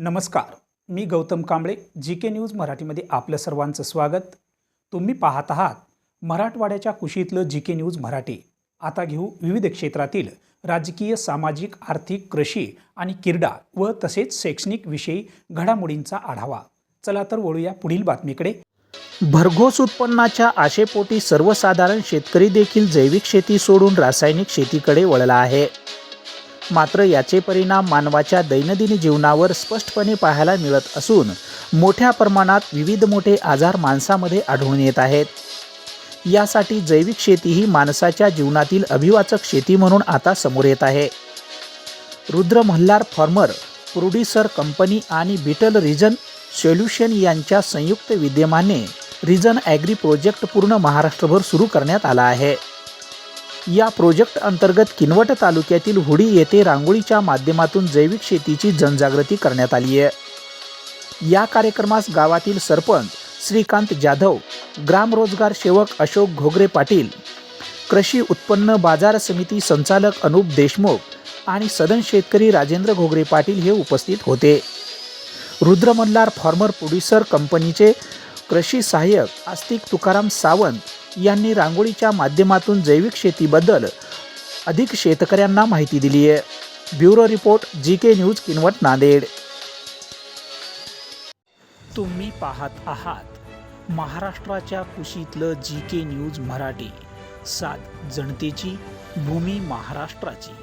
नमस्कार मी Gautam Kamble G K news मराठीमध्ये आपलं सर्वांचं स्वागत. तुम्ही पाहत आहात मराठवाड्याच्या कुशीतलं जी के न्यूज मराठी. आता घेऊ विविध क्षेत्रातील राजकीय सामाजिक आर्थिक कृषी आणि क्रीडा व तसेच शैक्षणिक विषयी घडामोडींचा आढावा. चला तर वळूया पुढील बातमीकडे. भरघोस उत्पन्नाच्या आशेपोटी सर्वसाधारण शेतकरी देखील जैविक शेती सोडून रासायनिक शेतीकडे वळला आहे. मात्र याचे परिणाम मानवाच्या दैनंदिन जीवनावर स्पष्टपणे पाहायला मिळत असून मोठ्या प्रमाणात विविध मोठे आजार माणसामध्ये आढळून येत आहेत. यासाठी जैविक शेती ही माणसाच्या जीवनातील अभिवाचक शेती म्हणून आता समोर येत आहे. Rudra Malhar farmer producer company आणि बिटल रिजन सोल्युशन यांच्या संयुक्त विद्यमाने रिजन ॲग्री प्रोजेक्ट पूर्ण महाराष्ट्रभर सुरू करण्यात आला आहे. या प्रोजेक्ट अंतर्गत किनवट तालुक्यातील हुडी येथे रांगोळीच्या माध्यमातून जैविक शेतीची जनजागृती करण्यात आली आहे. या कार्यक्रमास गावातील सरपंच श्रीकांत जाधव ग्राम रोजगार सेवक अशोक घोगरे पाटील कृषी उत्पन्न बाजार समिती संचालक अनुप देशमुख आणि सदन शेतकरी राजेंद्र घोगरे पाटील हे उपस्थित होते. रुद्रमल्लार फॉर्मर फार्मर प्रोड्युसर कंपनीचे कृषी सहाय्यक आस्तिक तुकाराम सावंत यांनी रांगोळीच्या माध्यमातून जैविक शेतीबद्दल अधिक शेतकऱ्यांना माहिती दिली आहे. Bureau report G K news Kinwat Nanded. तुम्ही पाहत आहात महाराष्ट्राच्या कुशीतलं जी के न्यूज मराठी. सात जनतेची भूमी महाराष्ट्राची.